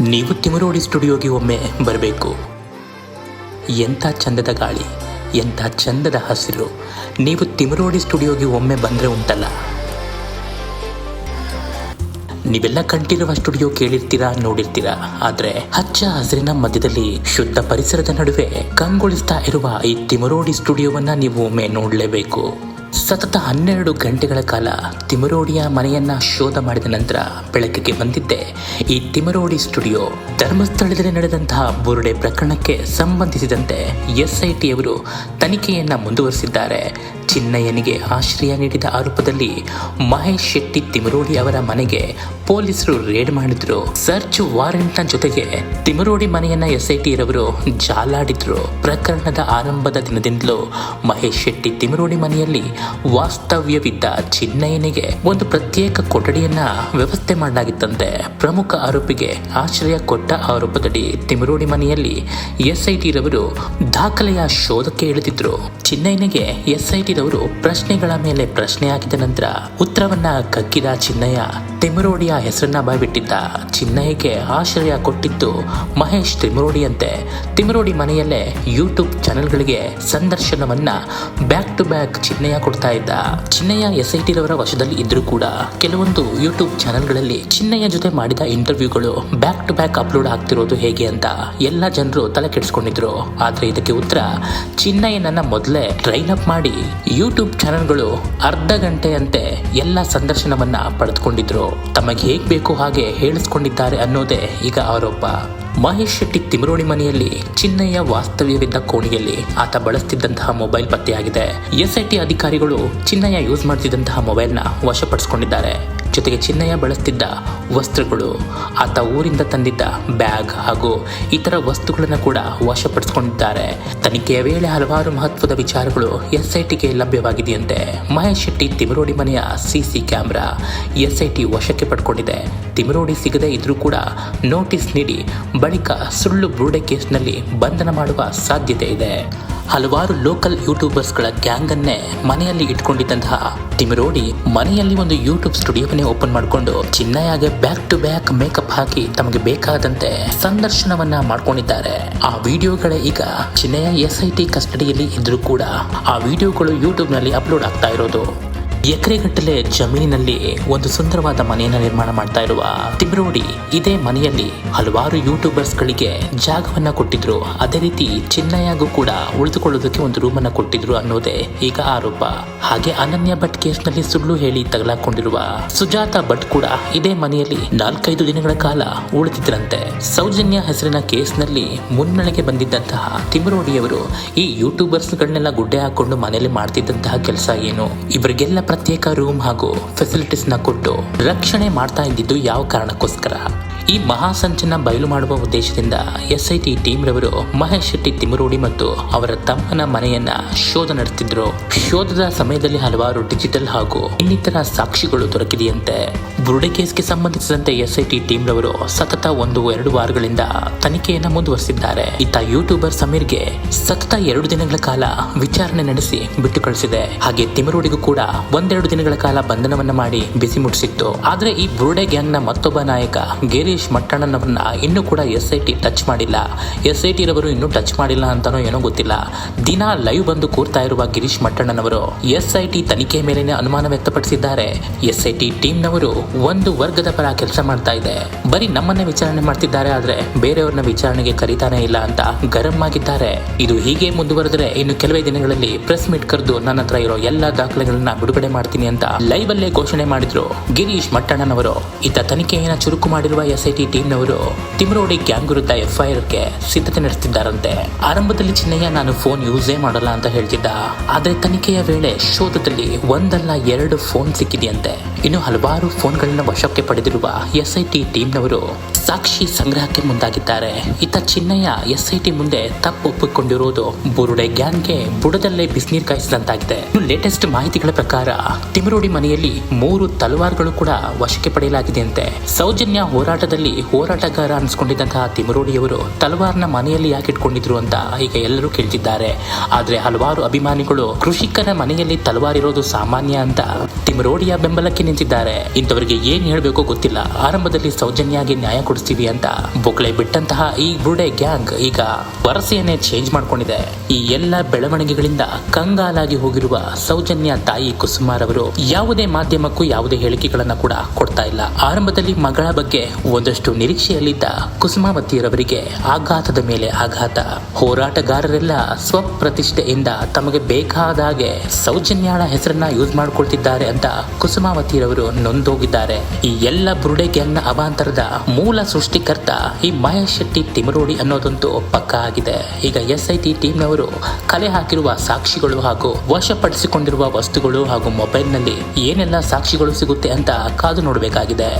ನೀವು ತಿಮರೋಡಿ ಸ್ಟುಡಿಯೋಗೆ ಒಮ್ಮೆ ಬರಬೇಕು. ಎಂಥ ಚಂದದ ಗಾಳಿ, ಎಂಥ ಚಂದದ ಹಸಿರು. ನೀವು ತಿಮರೋಡಿ ಸ್ಟುಡಿಯೋಗೆ ಒಮ್ಮೆ ಬಂದರೆ ಉಂಟಲ್ಲ. ನೀವೆಲ್ಲ ಕಂಠಿರುವ ಸ್ಟುಡಿಯೋ ಕೇಳಿರ್ತೀರಾ, ನೋಡಿರ್ತೀರಾ. ಆದರೆ ಹಚ್ಚ ಹಸಿರಿನ ಮಧ್ಯದಲ್ಲಿ ಶುದ್ಧ ಪರಿಸರದ ನಡುವೆ ಕಂಗೊಳಿಸ್ತಾ ಇರುವ ಈ ತಿಮರೋಡಿ ಸ್ಟುಡಿಯೋವನ್ನ ನೀವು ಒಮ್ಮೆ ನೋಡಲೇಬೇಕು. ಸತತ ಹನ್ನೆರಡು ಗಂಟೆಗಳ ಕಾಲ ತಿಮರೋಡಿಯ ಮನೆಯನ್ನ ಶೋಧ ಮಾಡಿದ ನಂತರ ಬೆಳಕಿಗೆ ಬಂದಿದ್ದೆ. ಈ ತಿಮರೋಡಿ ಸ್ಟುಡಿಯೋ ಧರ್ಮಸ್ಥಳದಲ್ಲಿ ನಡೆದಂತಹ ಬುರುಡೆ ಪ್ರಕರಣಕ್ಕೆ ಸಂಬಂಧಿಸಿದಂತೆ ಎಸ್ಐಟಿಯವರು ತನಿಖೆಯನ್ನ ಮುಂದುವರಿಸಿದ್ದಾರೆ. ಚಿನ್ನಯ್ಯನಿಗೆ ಆಶ್ರಯ ನೀಡಿದ ಆರೋಪದಲ್ಲಿ ಮಹೇಶ್ ಶೆಟ್ಟಿ ತಿಮರೋಡಿ ಅವರ ಮನೆಗೆ ಪೊಲೀಸರು ರೇಡ್ ಮಾಡಿದ್ರು. ಸರ್ಚ್ ವಾರೆಂಟ್ನ ಜೊತೆಗೆ ತಿಮರೋಡಿ ಮನೆಯನ್ನ ಎಸ್ಐಟಿ ರವರು ಜಾಲಾಡಿದ್ರು. ಪ್ರಕರಣದ ಆರಂಭದ ದಿನದಿಂದಲೂ ಮಹೇಶ್ ಶೆಟ್ಟಿ ತಿಮರೋಡಿ ಮನೆಯಲ್ಲಿ ವಾಸ್ತವ್ಯವಿದ್ದ ಚಿನ್ನಯ್ಯನಿಗೆ ಒಂದು ಪ್ರತ್ಯೇಕ ಕೊಠಡಿಯನ್ನ ವ್ಯವಸ್ಥೆ ಮಾಡಲಾಗಿತ್ತಂತೆ. ಪ್ರಮುಖ ಆರೋಪಿಗೆ ಆಶ್ರಯ ಕೊಟ್ಟ ಆರೋಪದಡಿ ತಿಮರೋಡಿ ಮನೆಯಲ್ಲಿ ಎಸ್ಐಟಿ ರವರು ದಾಖಲೆಯ ಶೋಧಕ್ಕೆ ಇಳಿದಿದ್ರು. ಚಿನ್ನಯ್ಯನಿಗೆ ಎಸ್ಐಟಿ ರವರು ಪ್ರಶ್ನೆಗಳ ಮೇಲೆ ಪ್ರಶ್ನೆ ಹಾಕಿದ ನಂತರ ಉತ್ತರವನ್ನ ಕಕ್ಕಿದ ಚಿನ್ನಯ್ಯ ತಿಮರೋಡಿಯ ಹೆಸರನ್ನ ಬಾಯ್ಬಿಟ್ಟಿದ್ದ. ಚಿನ್ನಯ್ಯಗೆ ಆಶ್ರಯ ಕೊಟ್ಟಿದ್ದು ಮಹೇಶ್ ತಿಮರೋಡಿಯಂತೆ. ತಿಮರೋಡಿ ಮನೆಯಲ್ಲೇ ಯೂಟ್ಯೂಬ್ ಚಾನೆಲ್ಗಳಿಗೆ ಸಂದರ್ಶನವನ್ನ ಬ್ಯಾಕ್ ಟು ಬ್ಯಾಕ್ ಚಿನ್ನಯ್ಯ ಕೊಡ್ತಾ ಇದ್ದ ಚಿನ್ನಯ್ಯ ಎಸ್ ಐ ರವರ ವಶದಲ್ಲಿ ಇದ್ರೂ ಕೂಡ ಕೆಲವೊಂದು ಯೂಟ್ಯೂಬ್ ಚಾನೆಲ್ಗಳಲ್ಲಿ ಚಿನ್ನಯ್ಯ ಜೊತೆ ಮಾಡಿದ ಇಂಟರ್ವ್ಯೂಗಳು ಬ್ಯಾಕ್ ಟು ಬ್ಯಾಕ್ ಅಪ್ಲೋಡ್ ಆಗ್ತಿರೋದು ಹೇಗೆ ಅಂತ ಎಲ್ಲ ಜನರು ತಲೆ ಕೆಡಿಸ್ಕೊಂಡಿದ್ರು. ಆದ್ರೆ ಇದಕ್ಕೆ ಉತ್ತರ ಚಿನ್ನಯ್ಯನನ್ನ ಮೊದಲೇ ಟ್ರೈನ್ ಅಪ್ ಮಾಡಿ ಯೂಟ್ಯೂಬ್ ಚಾನೆಲ್ಗಳು ಅರ್ಧ ಗಂಟೆಯಂತೆ ಎಲ್ಲ ಸಂದರ್ಶನವನ್ನ ಪಡೆದುಕೊಂಡಿದ್ರು. ತಮಗೆ ಹೇಗ್ ಬೇಕು ಹಾಗೆ ಹೇಳಿಸ್ಕೊಂಡಿದ್ದಾರೆ ಅನ್ನೋದೇ ಈಗ ಆರೋಪ. ಮಹೇಶ್ ಶೆಟ್ಟಿ ತಿಮರೋಡಿ ಮನೆಯಲ್ಲಿ ಚಿನ್ನಯ್ಯ ವಾಸ್ತವ್ಯವಿದ್ದ ಕೋಣೆಯಲ್ಲಿ ಆತ ಬಳಸ್ತಿದ್ದಂತಹ ಮೊಬೈಲ್ ಪತ್ತೆಯಾಗಿದೆ. ಎಸ್ಐಟಿ ಅಧಿಕಾರಿಗಳು ಚಿನ್ನಯ್ಯ ಯೂಸ್ ಮಾಡ್ತಿದ್ದಂತಹ ಮೊಬೈಲ್ನ ವಶಪಡಿಸಿಕೊಂಡಿದ್ದಾರೆ. ಜೊತೆಗೆ ಚಿನ್ನಯ್ಯ ಬಳಸ್ತಿದ್ದ ವಸ್ತ್ರಗಳು, ಆತ ಊರಿಂದ ತಂದಿದ್ದ ಬ್ಯಾಗ್ ಹಾಗೂ ಇತರ ವಸ್ತುಗಳನ್ನು ಕೂಡ ವಶಪಡಿಸಿಕೊಂಡಿದ್ದಾರೆ. ತನಿಖೆಯ ವೇಳೆ ಹಲವಾರು ಮಹತ್ವದ ವಿಚಾರಗಳು ಎಸ್ಐಟಿಗೆ ಲಭ್ಯವಾಗಿದೆಯಂತೆ ಮಹೇಶ್ ಶೆಟ್ಟಿ ತಿಮರೋಡಿ ಮನೆಯ ಸಿಸಿ ಕ್ಯಾಮೆರಾ ಎಸ್ಐಟಿ ವಶಕ್ಕೆ ಪಡ್ಕೊಂಡಿದೆ. ತಿಮರೋಡಿ ಸಿಗದೇ ಇದ್ರೂ ಕೂಡ ನೋಟಿಸ್ ನೀಡಿ ಬಳಿಕ ಸುಳ್ಳು ಬುರುಡೆ ಕೇಸ್ನಲ್ಲಿ ಬಂಧನ ಮಾಡುವ ಸಾಧ್ಯತೆ ಇದೆ. ಹಲವಾರು ಲೋಕಲ್ ಯೂಟ್ಯೂಬರ್ಸ್ಗಳ ಗ್ಯಾಂಗ್ ಅನ್ನೇ ಮನೆಯಲ್ಲಿ ಇಟ್ಕೊಂಡಿದ್ದಂತಹ ತಿಮಿರೋಡಿ ಮನೆಯಲ್ಲಿ ಒಂದು ಯೂಟ್ಯೂಬ್ ಸ್ಟುಡಿಯೋವನ್ನೇ ಓಪನ್ ಮಾಡಿಕೊಂಡು ಚಿನ್ನಯಾಗೆ ಬ್ಯಾಕ್ ಟು ಬ್ಯಾಕ್ ಮೇಕಪ್ ಹಾಕಿ ತಮಗೆ ಬೇಕಾದಂತೆ ಸಂದರ್ಶನವನ್ನ ಮಾಡ್ಕೊಂಡಿದ್ದಾರೆ. ಆ ವಿಡಿಯೋಗಳೇ ಈಗ ಚಿನ್ನಯ ಎಸ್ ಐ ಟಿ ಕಸ್ಟಡಿಯಲ್ಲಿ ಇದ್ರೂ ಕೂಡ ಆ ವಿಡಿಯೋಗಳು ಯೂಟ್ಯೂಬ್ನಲ್ಲಿ ಅಪ್ಲೋಡ್ ಆಗ್ತಾ ಇರೋದು. ಎಕರೆಗಟ್ಟಲೆ ಜಮೀನಿನಲ್ಲಿ ಒಂದು ಸುಂದರವಾದ ಮನೆಯನ್ನು ನಿರ್ಮಾಣ ಮಾಡ್ತಾ ಇರುವ ತಿಬ್ರೋಡಿ ಇದೇ ಮನೆಯಲ್ಲಿ ಹಲವಾರು ಯೂಟ್ಯೂಬರ್ಸ್ ಗಳಿಗೆ ಜಾಗವನ್ನ ಕೊಟ್ಟಿದ್ರು. ಅದೇ ರೀತಿ ಚಿನ್ನಯ್ಯಗೂ ಕೂಡ ಉಳಿದುಕೊಳ್ಳೋದಕ್ಕೆ ಒಂದು ರೂಮ್ ಅನ್ನ ಕೊಟ್ಟಿದ್ರು ಅನ್ನೋದೇ ಈಗ ಆರೋಪ. ಹಾಗೆ ಅನನ್ಯ ಭಟ್ ಕೇಸ್ನಲ್ಲಿ ಸುಳ್ಳು ಹೇಳಿ ತಗಲಾಕೊಂಡಿರುವ ಸುಜಾತ ಭಟ್ ಕೂಡ ಇದೇ ಮನೆಯಲ್ಲಿ ನಾಲ್ಕೈದು ದಿನಗಳ ಕಾಲ ಉಳಿದಿದ್ರಂತೆ. ಸೌಜನ್ಯ ಹೆಸರಿನ ಕೇಸ್ನಲ್ಲಿ ಮುನ್ನಡೆಗೆ ಬಂದಿದ್ದಂತಹ ತಿಮ್ರೋಡಿಯವರು ಈ ಯೂಟ್ಯೂಬರ್ಸ್ ಗಳನ್ನೆಲ್ಲ ಗುಡ್ಡೆ ಹಾಕೊಂಡು ಮನೆಯಲ್ಲಿ ಮಾಡ್ತಿದ್ದಂತಹ ಕೆಲಸ ಏನು? ಇವರಿಗೆಲ್ಲ ಪ್ರತ್ಯೇಕ ರೂಮ್ ಹಾಗೂ ಫೆಸಿಲಿಟೀಸ್ನ ಕೊಟ್ಟು ರಕ್ಷಣೆ ಮಾಡ್ತಾ ಇದ್ದಿದ್ದು ಯಾವ ಕಾರಣಕ್ಕೋಸ್ಕರ? ಈ ಮಹಾಸಂಚನ ಬಯಲು ಮಾಡುವ ಉದ್ದೇಶದಿಂದ ಎಸ್ಐಟಿ ಟೀಮ್ ರವರು ಮಹೇಶ್ ಶೆಟ್ಟಿ ತಿಮರೋಡಿ ಮತ್ತು ಅವರ ತಮ್ಮನ ಮನೆಯನ್ನ ಶೋಧ ನಡೆಸಿದ್ರು ಶೋಧದ ಸಮಯದಲ್ಲಿ ಹಲವಾರು ಡಿಜಿಟಲ್ ಹಾಗೂ ಇನ್ನಿತರ ಸಾಕ್ಷಿಗಳು ದೊರಕಿದೆಯಂತೆ. ಬುರುಡೆ ಕೇಸ್ಗೆ ಸಂಬಂಧಿಸಿದಂತೆ ಎಸ್ಐಟಿ ಟೀಮ್ ರವರು ಸತತ ಒಂದು ಎರಡು ವಾರಗಳಿಂದ ತನಿಖೆಯನ್ನ ಮುಂದುವರೆಸಿದ್ದಾರೆ. ಇತ್ತ ಯೂಟ್ಯೂಬರ್ ಸಮೀರ್ಗೆ ಸತತ ಎರಡು ದಿನಗಳ ಕಾಲ ವಿಚಾರಣೆ ನಡೆಸಿ ಬಿಟ್ಟು ಕಳಿಸಿದೆ ಹಾಗೆ ತಿಮರೋಡಿಗೂ ಕೂಡ ಒಂದೆರಡು ದಿನಗಳ ಕಾಲ ಬಂಧನವನ್ನ ಮಾಡಿ ಬಿಸಿ ಮುಟ್ಟಿಸಿತ್ತು. ಆದರೆ ಈ ಬುರುಡೆ ಗ್ಯಾಂಗ್ನ ಮತ್ತೊಬ್ಬ ನಾಯಕ ಗಿರೀಶ್ ಮಟ್ಟಣ್ಣನವರನ್ನ ಇನ್ನೂ ಕೂಡ ಎಸ್ ಐ ಟಿ ಟಚ್ ಮಾಡಿಲ್ಲ. ಎಸ್ ಐ ಟಿ ರವರು ಇನ್ನೂ ಟಚ್ ಮಾಡಿಲ್ಲ ಅಂತಾನೋ ಏನೋ ಗೊತ್ತಿಲ್ಲ. ದಿನ ಲೈವ್ ಬಂದು ಕೂರ್ತಾ ಇರುವ ಗಿರೀಶ್ ಮಟ್ಟಣ್ಣನವರು ಎಸ್ ಐ ಟಿ ತನಿಖೆ ಮೇಲಿನ ಅನುಮಾನ ವ್ಯಕ್ತಪಡಿಸಿದ್ದಾರೆ. ಎಸ್ ಐ ಟಿ ಟೀಮ್ನವರು ಒಂದು ವರ್ಗದ ಪರ ಕೆಲಸ ಮಾಡ್ತಾ ಇದೆ. ಬರೀ ನಮ್ಮನ್ನ ವಿಚಾರಣೆ ಮಾಡ್ತಿದ್ದಾರೆ ಆದ್ರೆ ಬೇರೆಯವ್ರನ್ನ ವಿಚಾರಣೆಗೆ ಕರೀತಾನೆ ಇಲ್ಲ ಅಂತ ಗರಂ ಆಗಿದ್ದಾರೆ. ಇದು ಹೀಗೆ ಮುಂದುವರೆದ್ರೆ ಇನ್ನು ಕೆಲವೇ ದಿನಗಳಲ್ಲಿ ಪ್ರೆಸ್ ಮೀಟ್ ಕರೆದು ನನ್ನ ಹತ್ರ ಇರೋ ಎಲ್ಲಾ ದಾಖಲೆಗಳನ್ನ ಬಿಡುಗಡೆ ಮಾಡ್ತೀನಿ ಅಂತ ಲೈವ್ ಅಲ್ಲೇ ಘೋಷಣೆ ಮಾಡಿದ್ರು ಗಿರೀಶ್ ಮಟ್ಟಣ್ಣನವರು ಇತ್ತ ತನಿಖೆಯನ್ನ ಚುರುಕು ಮಾಡಿರುವ ಎಸ್ ಟೀಮ್ ಟೀಮ್ನವರು ತಿಮ್ರೋಡಿ ಗ್ಯಾಂಗ್ ವಿರುದ್ಧ ಎಫ್ಐಆರ್ಗೆ ಸಿದ್ಧತೆ ನಡೆಸುತ್ತಿದ್ದಾರಂತೆ ಆರಂಭದಲ್ಲಿ ಚಿನ್ನಯ್ಯ, ನಾನು ಫೋನ್ ಯೂಸೇ ಮಾಡಲ್ಲ ಅಂತ ಹೇಳ್ತಿದ್ದ. ಆದ್ರೆ ತನಿಖೆಯ ವೇಳೆ ಶೋಧದಲ್ಲಿ ಒಂದಲ್ಲ ಎರಡು ಫೋನ್ ಸಿಕ್ಕಿದೆಯಂತೆ. ಇನ್ನು ಹಲವಾರು ಫೋನ್ಗಳನ್ನ ವಶಕ್ಕೆ ಪಡೆದಿರುವ ಎಸ್ಐಟಿ ಟೀಮ್ನವರು ಸಾಕ್ಷಿ ಸಂಗ್ರಹಕ್ಕೆ ಮುಂದಾಗಿದ್ದಾರೆ. ಇತ್ತ ಚಿನ್ನಯ್ಯ ಎಸ್ಐಟಿ ಮುಂದೆ ತಪ್ಪು ಒಪ್ಪಿಕೊಂಡಿರುವುದು ಬುರುಡೆ ಗ್ಯಾಂಗ್ಗೆ ಬುಡದಲ್ಲೇ ಬಿಸಿನೀರು ಕಾಯಿಸಿದಂತಾಗಿದೆ. ಲೇಟೆಸ್ಟ್ ಮಾಹಿತಿಗಳ ಪ್ರಕಾರ, ತಿಮರೋಡಿ ಮನೆಯಲ್ಲಿ ಮೂರು ತಲವಾರ್ಗಳು ಕೂಡ ವಶಕ್ಕೆ ಪಡೆಯಲಾಗಿದೆಯಂತೆ. ಸೌಜನ್ಯ ಹೋರಾಟದಲ್ಲಿ ಹೋರಾಟಗಾರ ಅನ್ಸ್ಕೊಂಡಿದ್ದಂತಹ ತಿಮರೋಡಿಯವರು ತಲವಾರ್ನ ಮನೆಯಲ್ಲಿ ಯಾಕೆ ಇಟ್ಕೊಂಡಿದ್ರು ಅಂತ ಈಗ ಎಲ್ಲರೂ ಕೇಳ್ತಿದ್ದಾರೆ. ಆದ್ರೆ ಹಲವಾರು ಅಭಿಮಾನಿಗಳು ಕೃಷಿಕರ ಮನೆಯಲ್ಲಿ ತಲವಾರ್ ಇರೋದು ಸಾಮಾನ್ಯ ಅಂತ ತಿಮರೋಡಿಯ ಬೆಂಬಲಕ್ಕೆ ನಿಂತಿದ್ದಾರೆ. ಇಂಥವರಿಗೆ ಏನ್ ಹೇಳಬೇಕು ಗೊತ್ತಿಲ್ಲ. ಆರಂಭದಲ್ಲಿ ಸೌಜನ್ಯಗೆ ನ್ಯಾಯ ಕೊಡಿಸಿ ತೋರಿಸ್ತೀವಿ ಅಂತ. ಬುಕ್ಲೆ ಬಿಟ್ಟಂತಹ ಈ ಬುರ್ಡೆ ಗ್ಯಾಂಗ್ ಈಗ ವರಸೆಯನ್ನೇ ಚೇಂಜ್ ಮಾಡ್ಕೊಂಡಿದೆ. ಈ ಎಲ್ಲ ಬೆಳವಣಿಗೆಗಳಿಂದ ಕಂಗಾಲಾಗಿ ಹೋಗಿರುವ ಸೌಜನ್ಯ ತಾಯಿ ಕುಸುಮಾರ್ ಅವರು ಯಾವುದೇ ಮಾಧ್ಯಮಕ್ಕೂ ಯಾವುದೇ ಹೇಳಿಕೆಗಳನ್ನ ಕೂಡ ಕೊಡ್ತಾ ಇಲ್ಲ. ಆರಂಭದಲ್ಲಿ ಮಗಳ ಬಗ್ಗೆ ಒಂದಷ್ಟು ನಿರೀಕ್ಷೆಯಲ್ಲಿದ್ದ ಕುಸುಮಾವತಿಯರವರಿಗೆ ಆಘಾತದ ಮೇಲೆ ಆಘಾತ. ಹೋರಾಟಗಾರರೆಲ್ಲ ಸ್ವಪ್ರತಿಷ್ಠೆಯಿಂದ ತಮಗೆ ಬೇಕಾದ ಹಾಗೆ ಸೌಜನ್ಯಾಳ ಹೆಸರನ್ನ ಯೂಸ್ ಮಾಡ್ಕೊಳ್ತಿದ್ದಾರೆ ಅಂತ ಕುಸುಮಾವತಿಯರವರು ನೊಂದೋಗಿದ್ದಾರೆ. ಈ ಎಲ್ಲ ಬುರುಡೆ ಗ್ಯಾಂಗ್ನ ಅವಾಂತರದ ಮೂಲ ಸೃಷ್ಟಿಕರ್ತ ಈ ಮಹೇಶ್ ಶೆಟ್ಟಿ ತಿಮರೋಡಿ ಅನ್ನೋದಂತೂ ಪಕ್ಕ ಆಗಿದೆ ಈಗ ಎಸ್ ಐ ಟಿ ಟೀಮ್ನವರು ಕಲೆ ಹಾಕಿರುವ ಸಾಕ್ಷಿಗಳು ಹಾಗೂ ವಶಪಡಿಸಿಕೊಂಡಿರುವ ವಸ್ತುಗಳು ಹಾಗೂ ಮೊಬೈಲ್ನಲ್ಲಿ ಏನೆಲ್ಲ ಸಾಕ್ಷಿಗಳು ಸಿಗುತ್ತೆ ಅಂತ ಕಾದು ನೋಡಬೇಕಾಗಿದೆ.